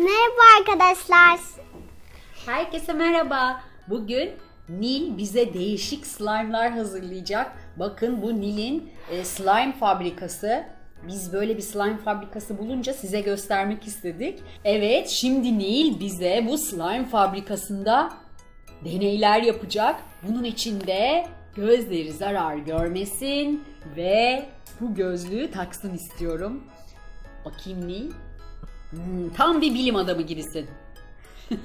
Merhaba arkadaşlar. Herkese merhaba. Bugün Nil bize değişik slime'lar hazırlayacak. Bakın bu Nil'in e, slime fabrikası. Biz böyle bir slime fabrikası bulunca size göstermek istedik. Evet, şimdi Nil bize bu slime fabrikasında deneyler yapacak. Bunun içinde gözleri zarar görmesin ve bu gözlüğü taksın istiyorum. Bakayım Nil. Hmm, tam bir bilim adamı gibisin.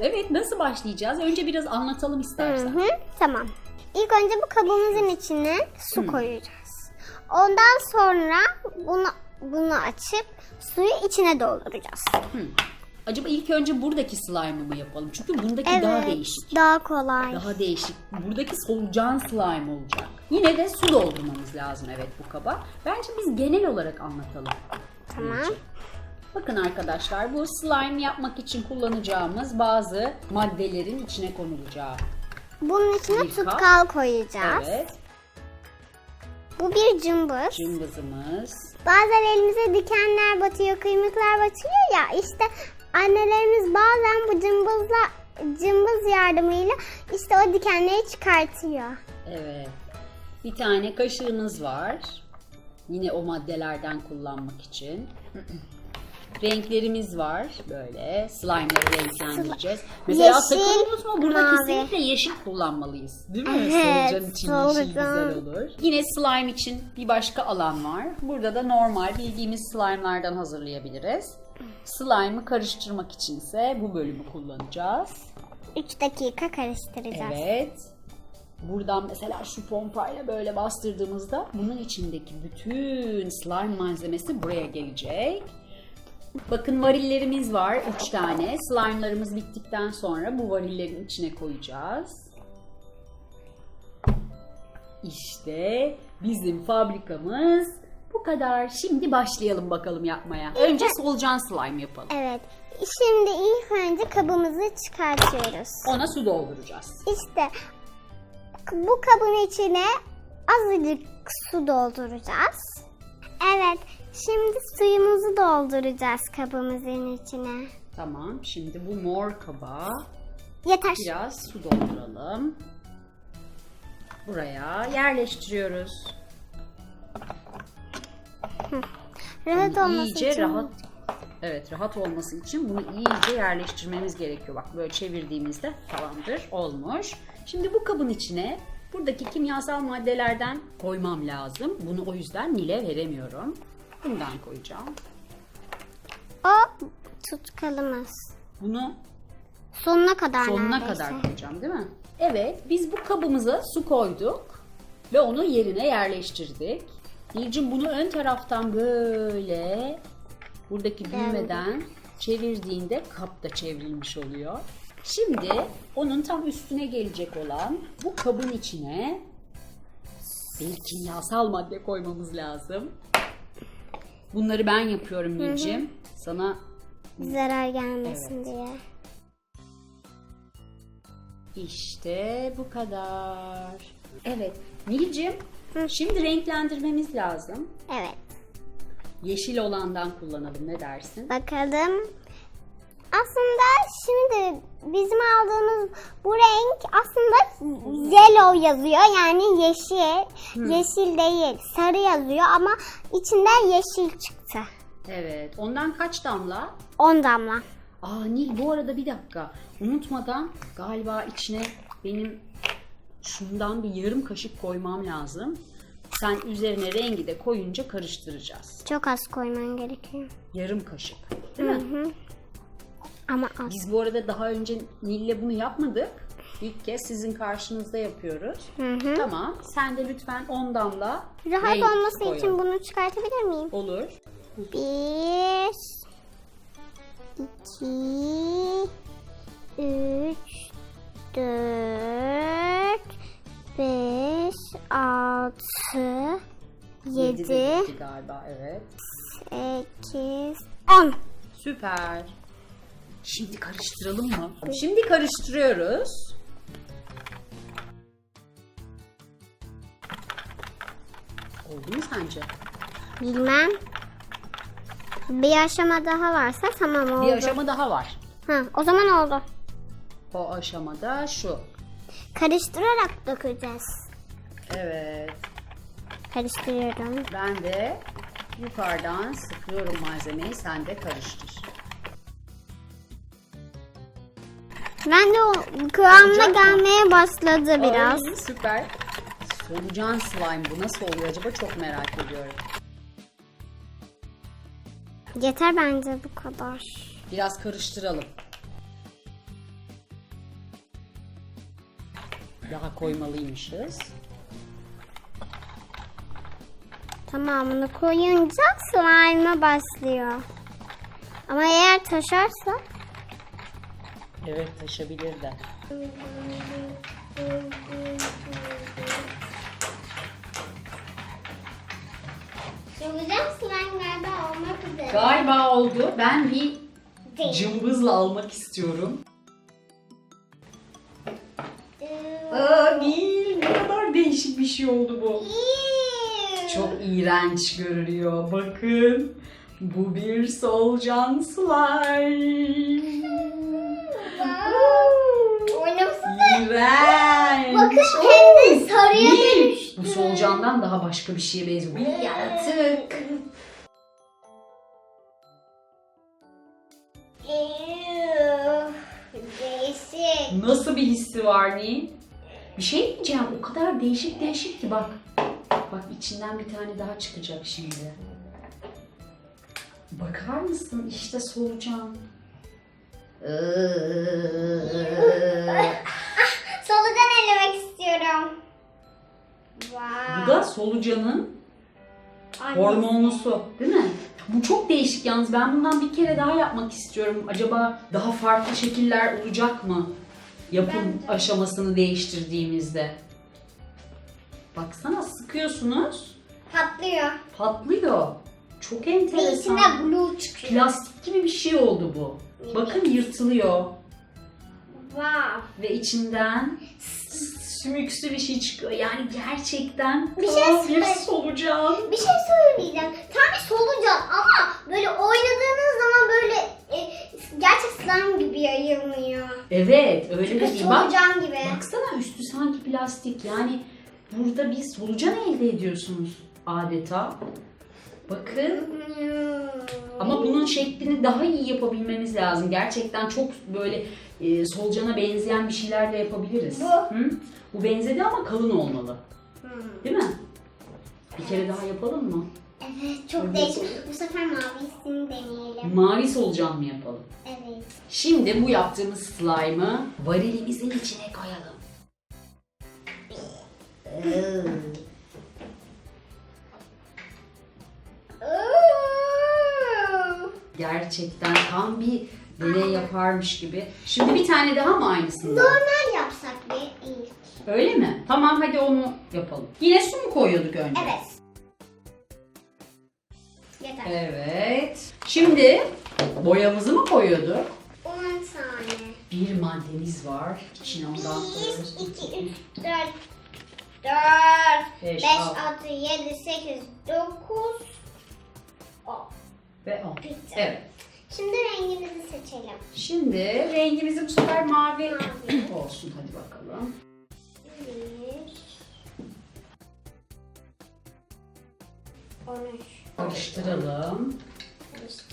evet nasıl başlayacağız? Önce biraz anlatalım Hı istersen. hı, tamam. İlk önce bu kabımızın içine su koyacağız. Ondan sonra bunu bunu açıp suyu içine dolduracağız. Acaba ilk önce buradaki slime'ı mı yapalım? Çünkü bundaki daha değişik. Daha kolay. Daha değişik. Buradaki solucan slime olacak. Yine de su doldurmamız lazım evet bu kaba. Bence biz genel olarak anlatalım. Tamam. Önce. Bakın arkadaşlar bu slime yapmak için kullanacağımız bazı maddelerin içine konulacağı. Bunun içine Bir kap. tutkal koyacağız. Evet. Bu bir cımbız. Cımbızımız. Bazen elimize dikenler batıyor, kıymıklar batıyor ya. İşte annelerimiz bazen bu cımbızla cımbız yardımıyla işte o dikenleri çıkartıyor. Evet. Bir tane kaşığımız var. Yine o maddelerden kullanmak için. Renklerimiz var böyle. Slime'ları renklendireceğiz. Mesela Yeşil, sakın unutma burada mavi. kesinlikle yeşil kullanmalıyız. Değil mi? Evet, Solucan için yeşil solucan. güzel olur. Yine slime için bir başka alan var. Burada da normal bildiğimiz slime'lardan hazırlayabiliriz. Slime'ı karıştırmak içinse bu bölümü kullanacağız. 3 dakika karıştıracağız. Evet. Buradan mesela şu pompayla böyle bastırdığımızda bunun içindeki bütün slime malzemesi buraya gelecek. Bakın varillerimiz var 3 tane. Slime'larımız bittikten sonra bu varillerin içine koyacağız. İşte bizim fabrikamız bu kadar. Şimdi başlayalım bakalım yapmaya. Önce solucan slime yapalım. Evet. Şimdi ilk önce kabımızı çıkartıyoruz. Ona su dolduracağız. İşte bu kabın içine azıcık su dolduracağız. Evet. Şimdi suyumuzu dolduracağız kabımızın içine. Tamam. Şimdi bu mor kaba Yeter. Biraz su dolduralım. Buraya yerleştiriyoruz. Rahat olması iyice için. rahat Evet, rahat olması için bunu iyice yerleştirmemiz gerekiyor. Bak böyle çevirdiğimizde tamamdır, olmuş. Şimdi bu kabın içine buradaki kimyasal maddelerden koymam lazım. Bunu o yüzden Nil'e veremiyorum. Bundan koyacağım. O tutkalımız. Bunu Sonuna kadar sonuna neredeyse. kadar koyacağım değil mi? Evet biz bu kabımıza su koyduk ve onu yerine yerleştirdik. Nilcim bunu ön taraftan böyle buradaki düğmeden çevirdiğinde kap da çevrilmiş oluyor. Şimdi onun tam üstüne gelecek olan bu kabın içine bir kimyasal madde koymamız lazım. Bunları ben yapıyorum Nilcim. Sana Zarar gelmesin Evet. diye. İşte bu kadar. Evet. Nilcim, şimdi renklendirmemiz lazım. Evet. Yeşil olandan kullanalım. Ne dersin? Bakalım. Aslında şimdi bizim aldığımız bu renk aslında yellow yazıyor. Yani yeşil. Yeşil değil. Sarı yazıyor ama içinden yeşil çıktı. Evet. Ondan kaç damla? 10 damla. Aa Nil bu arada bir dakika. Unutmadan galiba içine benim şundan bir yarım kaşık koymam lazım. Sen üzerine rengi de koyunca karıştıracağız. Çok az koyman gerekiyor. Yarım kaşık. Değil mi? Ama az. Biz bu arada daha önce Nil'le bunu yapmadık. İlk kez sizin karşınızda yapıyoruz. Tamam. Sen de lütfen 10 damla Rahat renk olması koy. için bunu çıkartabilir miyim? Olur. Bir, iki, üç, dört, beş, altı, Yedi de yedi, gitti galiba evet. sekiz, on. Süper. Şimdi karıştıralım mı? Şimdi karıştırıyoruz. Oldu mu sence? Bilmem. Bir aşama daha varsa tamam oldu. Bir aşama daha var. Ha, o zaman oldu. O aşamada şu. Karıştırarak dökeceğiz. Evet. Karıştırıyorum. Ben de yukarıdan sıkıyorum malzemeyi. Sen de karıştır. Ben de o kıvamına Olacak mı? gelmeye başladı biraz. Ay, süper. Solucan slime bu nasıl oluyor acaba çok merak ediyorum. Yeter bence bu kadar. Biraz karıştıralım. Daha koymalıymışız. Tamamını koyunca slime'a başlıyor. Ama eğer taşarsa Evet taşabilir de. Solucan slime galiba olmak üzere. Galiba oldu. Ben bir cımbızla almak istiyorum. Aa Nil ne kadar değişik bir şey oldu bu. Çok iğrenç görünüyor. Bakın. Bu bir solucan slime. İğrenç. Bakın de sarıya dönüştü. Bu solucandan daha başka bir şeye benziyor. Bir yaratık. Değişik. Nasıl bir hissi var Nil? Bir şey diyeceğim. O kadar değişik değişik ki bak. Bak içinden bir tane daha çıkacak şimdi. Bakar mısın? İşte. Solucan istiyorum. Wow. Bu da solucanın Annesi. hormonlusu değil mi? Bu çok değişik yalnız. Ben bundan bir kere daha yapmak istiyorum. Acaba daha farklı şekiller olacak mı? Yapım Bence. aşamasını değiştirdiğimizde. Baksana sıkıyorsunuz. Patlıyor. Patlıyor. Çok Ve enteresan. içinde blue çıkıyor. Plastik gibi bir şey oldu bu. Bakın yırtılıyor. Wow. Ve içinden sümüksü bir şey çıkıyor. Yani gerçekten Bir şey tam bir solucan. Bir şey söyleyeceğim. Tam bir solucan ama böyle oynadığınız zaman böyle e, gerçek slime gibi yayılmıyor. Evet öyle Çünkü değil. Bak, solucan gibi. baksana üstü sanki plastik. Yani burada bir solucan elde ediyorsunuz adeta. Bakın. Ama bunun şeklini daha iyi yapabilmemiz lazım. Gerçekten çok böyle e, solucana benzeyen bir şeyler de yapabiliriz. Bu. Hı? Bu benzedi ama kalın olmalı. Hmm. Değil mi? Bir kere daha yapalım mı? Evet çok değişik. Bu sefer mavisini deneyelim. Mavi solucan mı yapalım? Evet. Şimdi bu yaptığımız slime'ı varilimizin içine koyalım. Gerçekten tam bir deney yaparmış gibi. Şimdi bir tane daha mı aynısından? Normal yapsak bir ilk. Öyle mi? Tamam hadi onu yapalım. Yine su mu koyuyorduk önce? Evet. Yeter. Evet. Şimdi boyamızı mı koyuyorduk? 10 tane. Bir maddemiz var. İçine ondan 1, koyuyoruz. 2, 3, 4, 4, Beş, 5, altı. 6, 7, 8, 9, 10. Ve on. Bitti. Evet. Şimdi rengimizi seçelim. Şimdi rengimizi bu sefer Mavi. olsun. Hadi bakalım. 1, 13. Karıştıralım.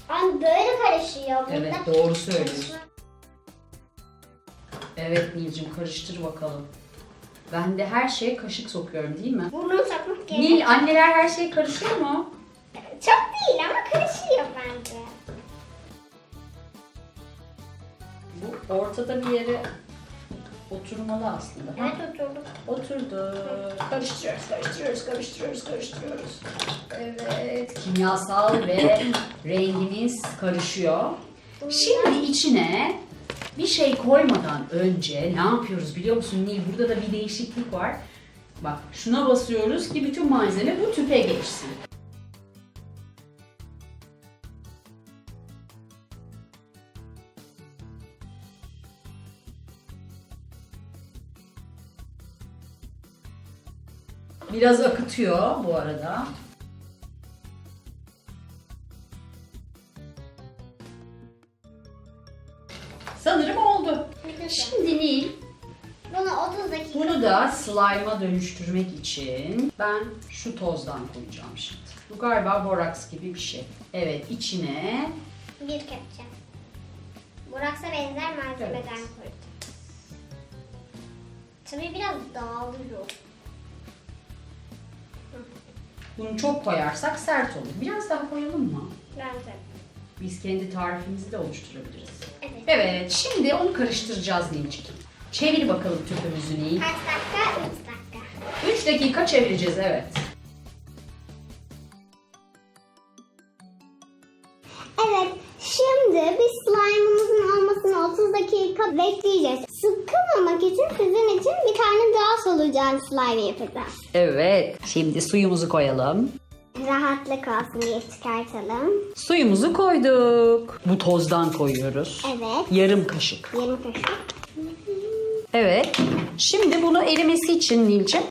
Ama böyle karışıyor. Burada Evet doğru söylüyorsun. Evet Nilcim karıştır bakalım. Ben de her şeye kaşık sokuyorum değil mi? Burnunu sokmak gerek. Nil anneler her şeye karışıyor mu? Çok değil ama karışıyor bence. Bu ortada bir yere oturmalı aslında. Ha? Evet oturduk. Oturdu. Karıştırıyoruz, karıştırıyoruz, karıştırıyoruz, karıştırıyoruz. Evet. Kimyasal ve rengimiz karışıyor. Şimdi içine bir şey koymadan önce ne yapıyoruz biliyor musun Nil? Burada da bir değişiklik var. Bak şuna basıyoruz ki bütün malzeme bu tüpe geçsin. Biraz akıtıyor bu arada. Sanırım oldu. Şimdi Nil bunu 30 dakika. Bunu da slime'a dönüştürmek için ben şu tozdan koyacağım şimdi. Bu galiba boraks gibi bir şey. Evet içine bir kepçe. Boraksa benzer malzemeden Evet. koydum. Tabii biraz dağılıyor bunu çok koyarsak sert olur. Biraz daha koyalım mı? Bence. Biz kendi tarifimizi de oluşturabiliriz. Evet. Evet, şimdi onu karıştıracağız Nilcik. Çevir bakalım tüpümüzü Nil. Kaç dakika? 3 dakika. 3 dakika çevireceğiz evet. Evet, şimdi biz slime'ımızın olmasını 30 dakika bekleyeceğiz. Sıkılmamak için sizin için bir tane daha solucan slime yapacağız. Evet, şimdi suyumuzu koyalım. Rahatlık olsun diye çıkartalım. Suyumuzu koyduk. Bu tozdan koyuyoruz. Evet, Yarım kaşık. yarım kaşık. Evet. Şimdi bunu erimesi için Nilcim.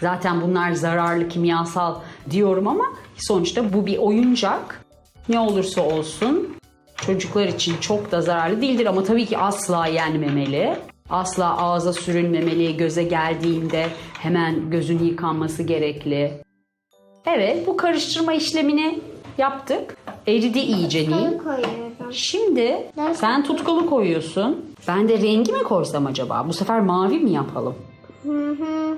Zaten bunlar zararlı kimyasal diyorum ama sonuçta bu bir oyuncak. Ne olursa olsun çocuklar için çok da zararlı değildir ama tabii ki asla yenmemeli. Asla ağza sürülmemeli, göze geldiğinde hemen gözün yıkanması gerekli. Evet, bu karıştırma işlemini yaptık. Eridi iyice Nil. Şimdi sen tutkulu koyuyorsun. Ben de rengi mi koysam acaba? Bu sefer mavi mi yapalım? Hı hı.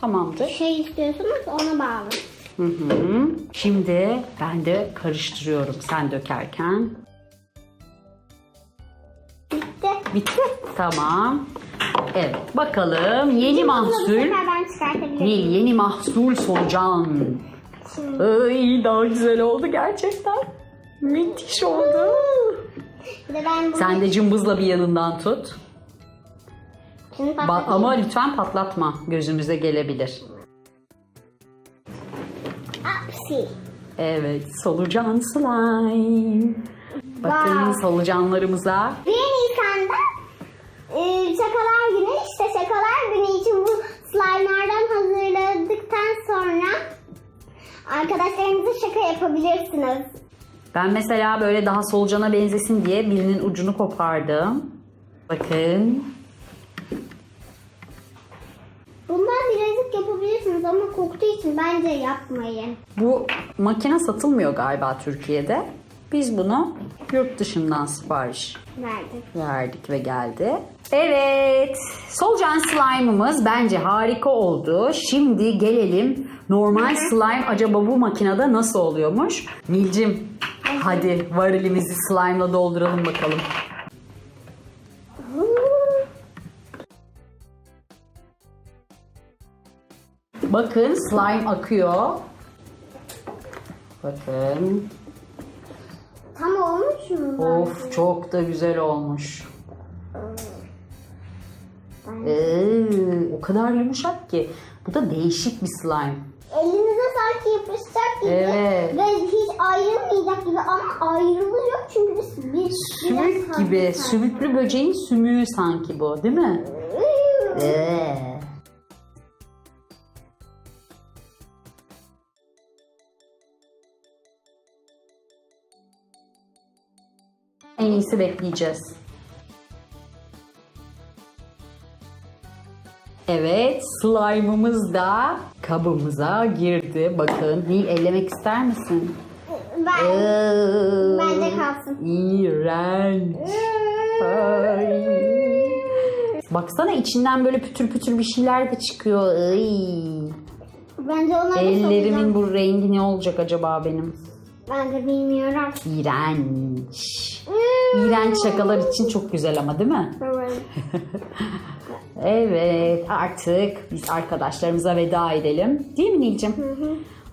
Tamamdır. Şey istiyorsunuz ona bağlı. Hı hı. Şimdi ben de karıştırıyorum sen dökerken. Bitti. Bitti. Tamam. Evet bakalım yeni mahsul. Nil yeni mahsul solucan. Şimdi. Ay daha güzel oldu gerçekten. Müthiş oldu. Bir de ben bunu Sen de cımbızla bir yanından tut. Şimdi Ba- patlatayım. ama lütfen patlatma. Gözümüze gelebilir. Apsi. Evet, solucan slime. Bakın Wow. solucanlarımıza. 1 Nisan'da e, şakalar günü işte şakalar günü için bu slime'lardan hazırladıktan sonra arkadaşlarınıza şaka yapabilirsiniz. Ben mesela böyle daha solucana benzesin diye birinin ucunu kopardım. Bakın. Bundan birazcık yapabilirsiniz ama koktuğu için bence yapmayın. Bu makine satılmıyor galiba Türkiye'de. Biz bunu yurt dışından sipariş Verdik. verdik ve geldi. Evet. Solucan slime'ımız bence harika oldu. Şimdi gelelim normal slime acaba bu makinede nasıl oluyormuş? Nilcim hadi varilimizi slime'la dolduralım bakalım. Bakın slime akıyor. Bakın. Tam olmuş mu? Of çok da güzel olmuş. Ee, o kadar yumuşak ki. Bu da değişik bir slime. Elinize sanki yapışacak gibi Evet. ve hiç ayrılmayacak gibi ama ayrılıyor çünkü biz bir Sümük gibi, sümüklü böceğin sümüğü sanki bu değil mi? Ee. En iyisi bekleyeceğiz. Evet, slime'ımız da kabımıza girdi. Bakın, Nil ellemek ister misin? Ben, Ee, bende kalsın. İğrenç. Ay. Baksana içinden böyle pütür pütür bir şeyler de çıkıyor. Ay. Bence onları Ellerimin bu rengi ne olacak acaba benim? Ben de bilmiyorum. İğrenç. İğrenç şakalar için çok güzel ama değil mi? Evet. Evet artık biz arkadaşlarımıza veda edelim. Değil mi Nilcim?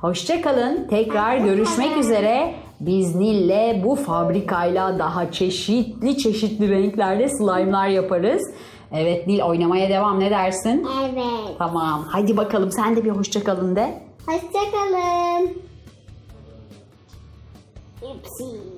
Hoşçakalın. Tekrar görüşmek üzere. Biz Nil'le bu fabrikayla daha çeşitli çeşitli renklerde slime'lar yaparız. Evet Nil oynamaya devam ne dersin? Evet. Tamam. Hadi bakalım sen de bir hoşçakalın de. Hoşçakalın. Sim.